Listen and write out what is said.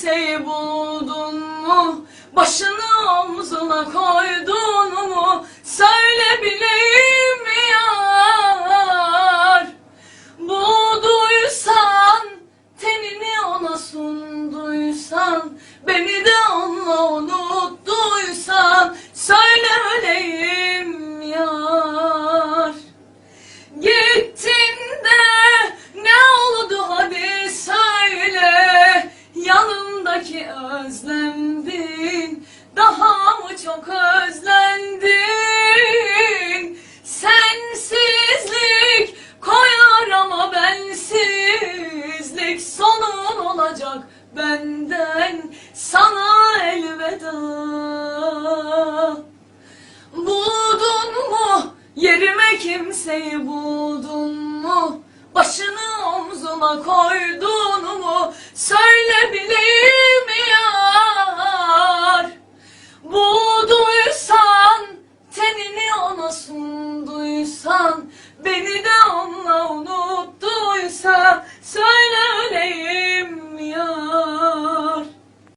kimseyi buldun mu? Başını omzuna koydun mu? Söyle bileyim yar? Bulduysan, tenini ona sunduysan, beni de onunla unuttuysan, söyle öleyim özlemdin, daha mı çok özlendin? Sensizlik koyar ama bensizlik sonun olacak benden sana elveda. Buldun mu yerime kimseyi buldun mu? Başını omzuma koydun Beni de anla onu